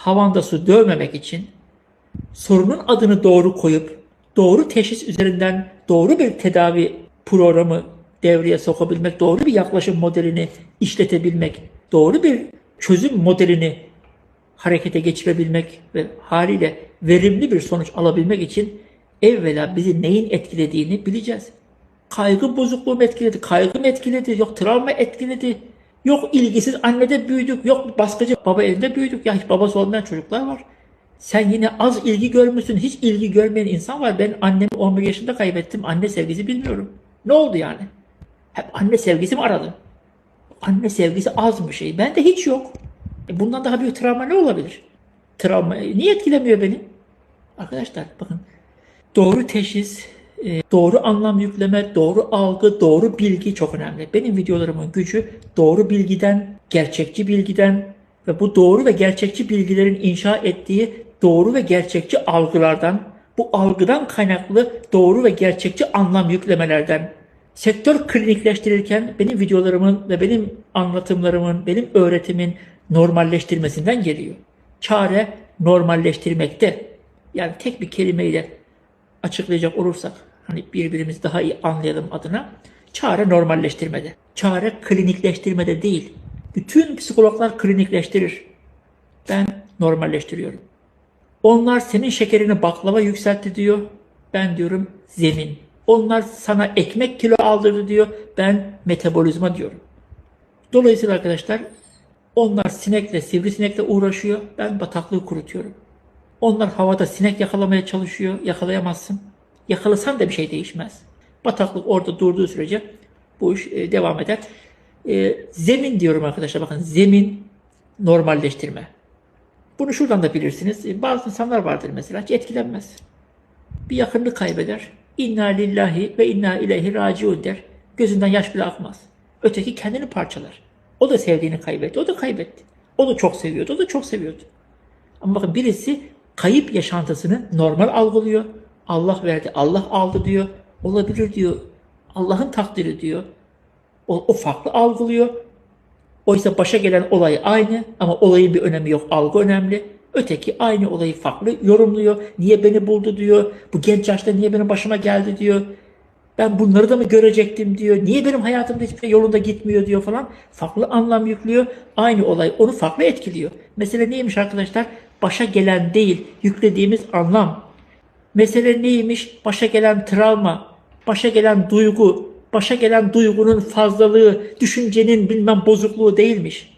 havanda su dövmemek için sorunun adını doğru koyup doğru teşhis üzerinden doğru bir tedavi programı devreye sokabilmek, doğru bir yaklaşım modelini işletebilmek, doğru bir çözüm modelini harekete geçirebilmek ve haliyle verimli bir sonuç alabilmek için evvela bizi neyin etkilediğini bileceğiz. Kaygı bozukluğu mu etkiledi, kaygı mı etkiledi, yok travma etkiledi, yok ilgisiz annede büyüdük, yok baskıcı baba elinde büyüdük. Ya hiç babası olmayan çocuklar var. Sen yine az ilgi görmüşsün, hiç ilgi görmeyen insan var. Ben annemi 11 yaşında kaybettim, anne sevgisi bilmiyorum. Ne oldu yani? Hep anne sevgisi mi aradım? Anne sevgisi az bir şey. Bende hiç yok. E bundan daha büyük travma ne olabilir? Travma e, niye etkilemiyor beni? Arkadaşlar bakın doğru teşhis, doğru anlam yükleme, doğru algı, doğru bilgi çok önemli. Benim videolarımın gücü doğru bilgiden, gerçekçi bilgiden ve bu doğru ve gerçekçi bilgilerin inşa ettiği doğru ve gerçekçi algılardan, bu algıdan kaynaklı doğru ve gerçekçi anlam yüklemelerden sektör klinikleştirirken benim videolarımın ve benim anlatımlarımın, benim öğretimin normalleştirmesinden geliyor. Çare normalleştirmekte. Yani tek bir kelimeyle açıklayacak olursak hani birbirimizi daha iyi anlayalım adına çare normalleştirmede. Çare klinikleştirmede değil. Bütün psikologlar klinikleştirir. Ben normalleştiriyorum. Onlar senin şekerini baklava yükseltti diyor. Ben diyorum zemin. Onlar sana ekmek kilo aldırdı diyor. Ben metabolizma diyorum. Dolayısıyla arkadaşlar onlar sinekle, sivrisinekle uğraşıyor. Ben bataklığı kurutuyorum. Onlar havada sinek yakalamaya çalışıyor. Yakalayamazsın. Yakalasan da bir şey değişmez. Bataklık orada durduğu sürece bu iş e, devam eder. E, zemin diyorum arkadaşlar. Bakın zemin normalleştirme. Bunu şuradan da bilirsiniz. E, Bazı insanlar vardır mesela hiç etkilenmez. Bir yakınlık kaybeder. İnna lillahi ve inna ileyhi raciun der. Gözünden yaş bile akmaz. Öteki kendini parçalar. O da sevdiğini kaybetti. O da kaybetti. O da çok seviyordu. O da çok seviyordu. Ama bakın birisi kayıp yaşantısını normal algılıyor. Allah verdi, Allah aldı diyor. Olabilir diyor. Allah'ın takdiri diyor. O, o farklı algılıyor. Oysa başa gelen olay aynı ama olayın bir önemi yok. Algı önemli. Öteki aynı olayı farklı yorumluyor. Niye beni buldu diyor. Bu genç yaşta niye benim başıma geldi diyor. Ben bunları da mı görecektim diyor. Niye benim hayatımda hiçbir şey yolunda gitmiyor diyor falan. Farklı anlam yüklüyor. Aynı olay onu farklı etkiliyor. Mesele neymiş arkadaşlar? Başa gelen değil, yüklediğimiz anlam. Mesele neymiş? Başa gelen travma, başa gelen duygu, başa gelen duygunun fazlalığı, düşüncenin bilmem bozukluğu değilmiş.